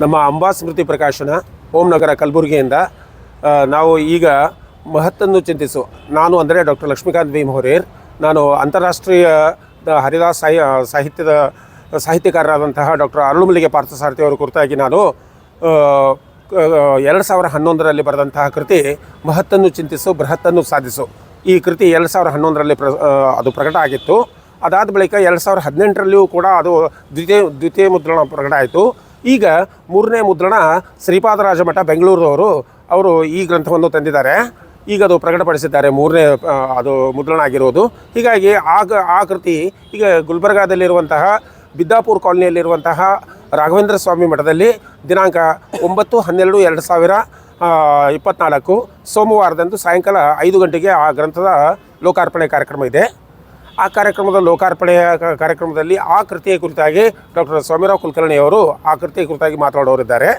ನಮ್ಮ ಅಂಬಾ ಸ್ಮೃತಿ ಪ್ರಕಾಶನ ಓಂ ನಗರ ಕಲಬುರಗಿಯಿಂದ ನಾವು ಈಗ ಮಹತ್ತನ್ನು ಚಿಂತಿಸು. ನಾನು ಅಂದರೆ ಡಾಕ್ಟರ್ ಲಕ್ಷ್ಮೀಕಾಂತ್ ಭೀಮ್ ಹೊರೇರ್ ನಾನು ಅಂತಾರಾಷ್ಟ್ರೀಯ ಹರಿದಾಸ್ ಸಾಹಿ ಸಾಹಿತ್ಯದ ಸಾಹಿತ್ಯಕಾರರಾದಂತಹ ಡಾಕ್ಟರ್ ಅರುಳುಮಲ್ಲಿಗೆ ಪಾರ್ಥಸಾರಥಿ ಅವರ ಕುರಿತಾಗಿ ನಾನು ಎರಡು ಸಾವಿರ ಹನ್ನೊಂದರಲ್ಲಿ ಬರೆದಂತಹ ಕೃತಿ ಮಹತ್ತನ್ನು ಚಿಂತಿಸು, ಬೃಹತ್ತನ್ನು ಸಾಧಿಸು. ಈ ಕೃತಿ ಎರಡು ಸಾವಿರ ಹನ್ನೊಂದರಲ್ಲಿ ಪ್ರ ಅದು ಪ್ರಕಟ ಆಗಿತ್ತು. ಅದಾದ ಬಳಿಕ ಎರಡು ಸಾವಿರ ಹದಿನೆಂಟರಲ್ಲಿಯೂ ಕೂಡ ಅದು ದ್ವಿತೀಯ ದ್ವಿತೀಯ ಮುದ್ರಣ ಪ್ರಕಟ ಆಯಿತು. ಈಗ ಮೂರನೇ ಮುದ್ರಣ ಶ್ರೀಪಾದರಾಜ ಮಠ ಬೆಂಗಳೂರಿನವರು ಅವರು ಈ ಗ್ರಂಥವನ್ನು ತಂದಿದ್ದಾರೆ. ಈಗ ಅದು ಪ್ರಕಟಪಡಿಸಿದ್ದಾರೆ, ಮೂರನೇ ಅದು ಮುದ್ರಣ ಆಗಿರೋದು. ಹೀಗಾಗಿ ಆಗ, ಆ ಕೃತಿ ಈಗ ಗುಲ್ಬರ್ಗಾದಲ್ಲಿರುವಂತಹ, ಬಿದ್ದಾಪುರ ಕಾಲೋನಿಯಲ್ಲಿರುವಂತಹ ರಾಘವೇಂದ್ರ ಸ್ವಾಮಿ ಮಠದಲ್ಲಿ ದಿನಾಂಕ ಒಂಬತ್ತು, ಹನ್ನೆರಡು, ಎರಡು ಸಾವಿರ ಇಪ್ಪತ್ತ್ನಾಲ್ಕು ಸೋಮವಾರದಂದು ಸಾಯಂಕಾಲ ಐದು ಗಂಟೆಗೆ ಆ ಗ್ರಂಥದ ಲೋಕಾರ್ಪಣೆ ಕಾರ್ಯಕ್ರಮ ಇದೆ. ಆ ಕಾರ್ಯಕ್ರಮದ ಲೋಕಾರ್ಪಣೆಯ ಕಾರ್ಯಕ್ರಮದಲ್ಲಿ ಆ ಕೃತಿಯ ಕುರಿತಾಗಿ ಡಾಕ್ಟರ್ ಸ್ವಾಮಿರಾವ್ ಕುಲಕರ್ಣಿ ಅವರು ಆ ಕೃತಿಯ ಕುರಿತಾಗಿ ಮಾತನಾಡೋರಿದ್ದಾರೆ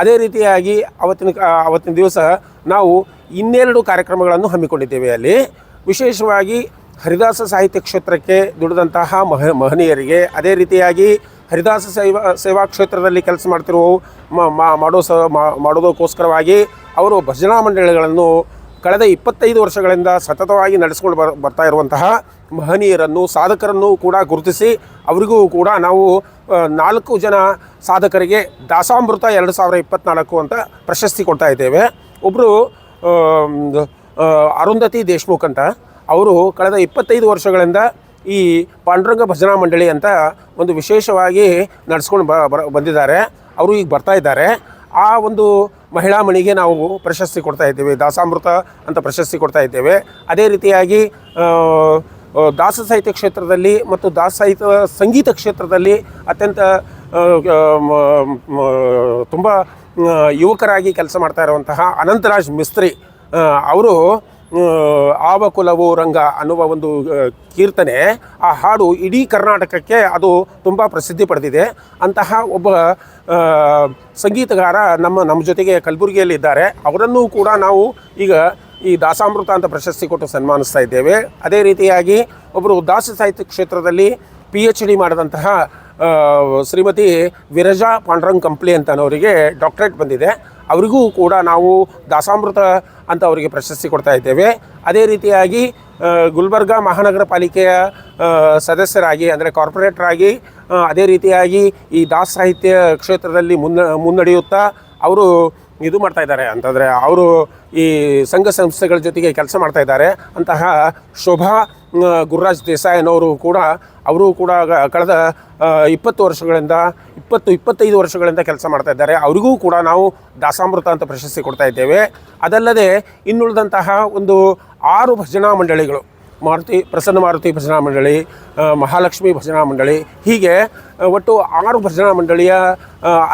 ಅದೇ ರೀತಿಯಾಗಿ ಅವತ್ತಿನ ಅವತ್ತಿನ ದಿವಸ ನಾವು ಇನ್ನೆರಡು ಕಾರ್ಯಕ್ರಮಗಳನ್ನು ಹಮ್ಮಿಕೊಂಡಿದ್ದೇವೆ ಅಲ್ಲಿ. ವಿಶೇಷವಾಗಿ ಹರಿದಾಸ ಸಾಹಿತ್ಯ ಕ್ಷೇತ್ರಕ್ಕೆ ದುಡಿದಂತಹ ಮಹ ಮಹನೀಯರಿಗೆ, ಅದೇ ರೀತಿಯಾಗಿ ಹರಿದಾಸ ಸೇವಾ ಸೇವಾ ಕ್ಷೇತ್ರದಲ್ಲಿ ಕೆಲಸ ಮಾಡ್ತಿರುವ ಮಾಡೋ ಸ ಮಾಡೋದಕ್ಕೋಸ್ಕರವಾಗಿ ಅವರು ಭಜನಾ ಮಂಡಳಿಗಳನ್ನು ಕಳೆದ ಇಪ್ಪತ್ತೈದು ವರ್ಷಗಳಿಂದ ಸತತವಾಗಿ ನಡೆಸ್ಕೊಂಡು ಬರ್, ಬರ್ತಾ ಇರುವಂತಹ ಮಹನೀಯರನ್ನು, ಸಾಧಕರನ್ನು ಕೂಡ ಗುರುತಿಸಿ ಅವರಿಗೂ ಕೂಡ ನಾವು ನಾಲ್ಕು ಜನ ಸಾಧಕರಿಗೆ ದಾಸಾಮೃತ ಎರಡು ಸಾವಿರ ಇಪ್ಪತ್ತ್ನಾಲ್ಕು ಅಂತ ಪ್ರಶಸ್ತಿ ಕೊಡ್ತಾ ಇದ್ದೇವೆ. ಒಬ್ಬರು ಅರುಂಧತಿ ದೇಶ್ಮುಖ್ ಅಂತ. ಅವರು ಕಳೆದ ಇಪ್ಪತ್ತೈದು ವರ್ಷಗಳಿಂದ ಈ ಪಾಂಡುರಂಗ ಭಜನಾ ಮಂಡಳಿ ಅಂತ ಒಂದು ವಿಶೇಷವಾಗಿ ನಡೆಸ್ಕೊಂಡು ಬ ಬಂದಿದ್ದಾರೆ. ಅವರು ಈಗ ಬರ್ತಾ ಇದ್ದಾರೆ. ಆ ಒಂದು ಮಹಿಳಾ ಮಣಿಗೆ ನಾವು ಪ್ರಶಸ್ತಿ ಕೊಡ್ತಾ ಇದ್ದೇವೆ. ದಾಸಾಮೃತ ಅಂತ ಪ್ರಶಸ್ತಿ ಕೊಡ್ತಾ ಇದ್ದೇವೆ. ಅದೇ ರೀತಿಯಾಗಿ ದಾಸ ಸಾಹಿತ್ಯ ಕ್ಷೇತ್ರದಲ್ಲಿ ಮತ್ತು ದಾಸ ಸಾಹಿತ್ಯ ಸಂಗೀತ ಕ್ಷೇತ್ರದಲ್ಲಿ ಅತ್ಯಂತ ತುಂಬ ಯುವಕರಾಗಿ ಕೆಲಸ ಮಾಡ್ತಾ ಇರುವಂತಹ ಅನಂತರಾಜ್ ಮಿಸ್ತ್ರಿ ಅವರು ಆವ ಕುಲವು ರಂಗ ಅನ್ನುವ ಒಂದು ಕೀರ್ತನೆ. ಆ ಹಾಡು ಇಡೀ ಕರ್ನಾಟಕಕ್ಕೆ ಅದು ತುಂಬ ಪ್ರಸಿದ್ಧಿ ಪಡೆದಿದೆ. ಅಂತಹ ಒಬ್ಬ ಸಂಗೀತಗಾರ ನಮ್ಮ ನಮ್ಮ ಜೊತೆಗೆ ಕಲಬುರಗಿಯಲ್ಲಿ ಇದ್ದಾರೆ. ಅವರನ್ನೂ ಕೂಡ ನಾವು ಈಗ ಈ ದಾಸಾಮೃತ ಅಂತ ಪ್ರಶಸ್ತಿ ಕೊಟ್ಟು ಸನ್ಮಾನಿಸ್ತಾ ಇದ್ದೇವೆ. ಅದೇ ರೀತಿಯಾಗಿ ಒಬ್ಬರು ದಾಸ ಸಾಹಿತ್ಯ ಕ್ಷೇತ್ರದಲ್ಲಿ ಪಿ ಎಚ್ ಡಿ ಮಾಡಿದಂತಹ ಶ್ರೀಮತಿ ವಿರಜಾ ಪಾಂಡ್ರಂಗ್ ಕಂಪ್ಲಿ ಅಂತ ಅನ್ನೋರಿಗೆ ಡಾಕ್ಟರೇಟ್ ಬಂದಿದೆ. ಅವರಿಗೂ ಕೂಡ ನಾವು ದಾಸಾಮೃತ ಅಂತ ಅವರಿಗೆ ಪ್ರಶಸ್ತಿ ಕೊಡ್ತಾ ಇದ್ದೇವೆ. ಅದೇ ರೀತಿಯಾಗಿ ಗುಲ್ಬರ್ಗ ಮಹಾನಗರ ಪಾಲಿಕೆಯ ಸದಸ್ಯರಾಗಿ, ಅಂದರೆ ಕಾರ್ಪೊರೇಟರಾಗಿ ಅದೇ ರೀತಿಯಾಗಿ ಈ ದಾಸ ಸಾಹಿತ್ಯ ಕ್ಷೇತ್ರದಲ್ಲಿ ಮುನ್ನ, ಮುನ್ನಡೆಯುತ್ತಾ ಅವರು ಇದು ಮಾಡ್ತಾ ಇದ್ದಾರೆ. ಅಂತಂದರೆ, ಅವರು ಈ ಸಂಘ ಸಂಸ್ಥೆಗಳ ಜೊತೆಗೆ ಕೆಲಸ ಮಾಡ್ತಾ ಇದ್ದಾರೆ. ಅಂತಹ ಶೋಭಾ ಗುರುರಾಜ್ ದೇಸಾಯಿ ಅನ್ನೋರು ಕೂಡ, ಅವರು ಕೂಡ ಕಳೆದ ಇಪ್ಪತ್ತು ವರ್ಷಗಳಿಂದ, ಇಪ್ಪತ್ತು, ಇಪ್ಪತ್ತೈದು ವರ್ಷಗಳಿಂದ ಕೆಲಸ ಮಾಡ್ತಾ ಇದ್ದಾರೆ. ಅವರಿಗೂ ಕೂಡ ನಾವು ದಾಸಾಮೃತ ಅಂತ ಪ್ರಶಸ್ತಿ ಕೊಡ್ತಾ ಇದ್ದೇವೆ. ಅದಲ್ಲದೆ ಇನ್ನುಳಿದಂತಹ ಒಂದು ಆರು ಭಜನಾ ಮಂಡಳಿಗಳು, ಮಾರುತಿ, ಪ್ರಸನ್ನ ಮಾರುತಿ ಭಜನಾ ಮಂಡಳಿ ಮಹಾಲಕ್ಷ್ಮಿ ಭಜನಾ ಮಂಡಳಿ, ಹೀಗೆ ಒಟ್ಟು ಆರು ಭಜನಾ ಮಂಡಳಿಯ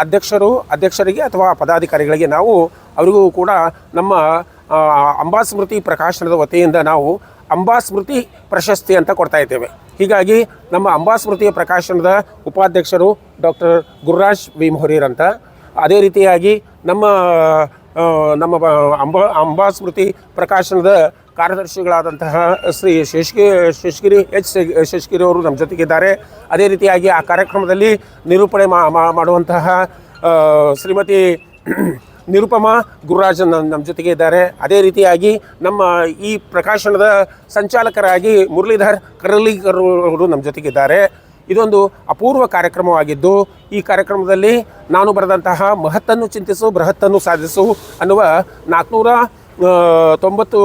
ಅಧ್ಯಕ್ಷರು, ಅಧ್ಯಕ್ಷರಿಗೆ ಅಥವಾ ಪದಾಧಿಕಾರಿಗಳಿಗೆ ನಾವು, ಅವರಿಗೂ ಕೂಡ ನಮ್ಮ ಅಂಬಾಸ್ಮೃತಿ ಅಂಬಾ ಸ್ಮೃತಿ ಪ್ರಕಾಶನದ ವತಿಯಿಂದ ನಾವು ಅಂಬಾ ಸ್ಮೃತಿ ಪ್ರಶಸ್ತಿ ಅಂತ ಕೊಡ್ತಾ ಇದ್ದೇವೆ. ಹೀಗಾಗಿ ನಮ್ಮ ಅಂಬಾಸ್ಮೃತಿಯ ಪ್ರಕಾಶನದ ಉಪಾಧ್ಯಕ್ಷರು ಡಾಕ್ಟರ್ ಗುರುರಾಜ್ ವಿ. ಅಂತ. ಅದೇ ರೀತಿಯಾಗಿ ನಮ್ಮ ನಮ್ಮ ಅಂಬಾ ಅಂಬಾ ಸ್ಮೃತಿ ಪ್ರಕಾಶನದ ಕಾರ್ಯದರ್ಶಿಗಳಾದಂತಹ ಶ್ರೀ ಶೇಷಗಿ, ಶೇಷಗಿರಿ ಎಚ್ ಶೇಷಗಿರಿ ಅವರು ನಮ್ಮ ಜೊತೆಗಿದ್ದಾರೆ. ಅದೇ ರೀತಿಯಾಗಿ ಆ ಕಾರ್ಯಕ್ರಮದಲ್ಲಿ ನಿರೂಪಣೆ ಮಾಡುವಂತಹ ಶ್ರೀಮತಿ ನಿರುಪಮಾ ಗುರುರಾಜನ್ ನಮ್ಮ ಜೊತೆಗೆ ಇದ್ದಾರೆ. ಅದೇ ರೀತಿಯಾಗಿ ನಮ್ಮ ಈ ಪ್ರಕಾಶನದ ಸಂಚಾಲಕರಾಗಿ ಮುರಳೀಧರ್ ಕರಲಿಗರ್ ಅವರು ನಮ್ಮ ಜೊತೆಗಿದ್ದಾರೆ ಇದೊಂದು ಅಪೂರ್ವ ಕಾರ್ಯಕ್ರಮವಾಗಿದ್ದು, ಈ ಕಾರ್ಯಕ್ರಮದಲ್ಲಿ ನಾನು ಬರೆದಂತಹ ಮಹತ್ತನ್ನು ಚಿಂತಿಸು, ಬೃಹತ್ತನ್ನು ಸಾಧಿಸು ಅನ್ನುವ ನಾಲ್ಕುನೂರ ತೊಂಬತ್ತು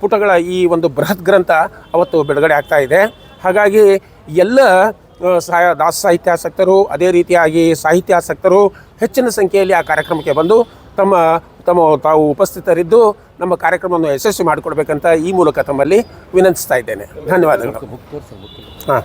ಪುಟಗಳ ಈ ಒಂದು ಬೃಹತ್ ಗ್ರಂಥ ಅವತ್ತು ಬಿಡುಗಡೆ ಆಗ್ತಾ ಇದೆ. ಹಾಗಾಗಿ ಎಲ್ಲ ಸಾಯ ದಾಸ ಸಾಹಿತ್ಯಾಸಕ್ತರು ಅದೇ ರೀತಿಯಾಗಿ ಸಾಹಿತ್ಯಾಸಕ್ತರು ಹೆಚ್ಚಿನ ಸಂಖ್ಯೆಯಲ್ಲಿ ಆ ಕಾರ್ಯಕ್ರಮಕ್ಕೆ ಬಂದು ತಮ್ಮ ತಮ್ಮ ತಾವು ಉಪಸ್ಥಿತರಿದ್ದು ನಮ್ಮ ಕಾರ್ಯಕ್ರಮವನ್ನು ಯಶಸ್ವಿ ಮಾಡಿಕೊಡ್ಬೇಕಂತ ಈ ಮೂಲಕ ತಮ್ಮಲ್ಲಿ ವಿನಂತಿಸ್ತಾ ಇದ್ದೇನೆ. ಧನ್ಯವಾದಗಳು. ಹಾಂ.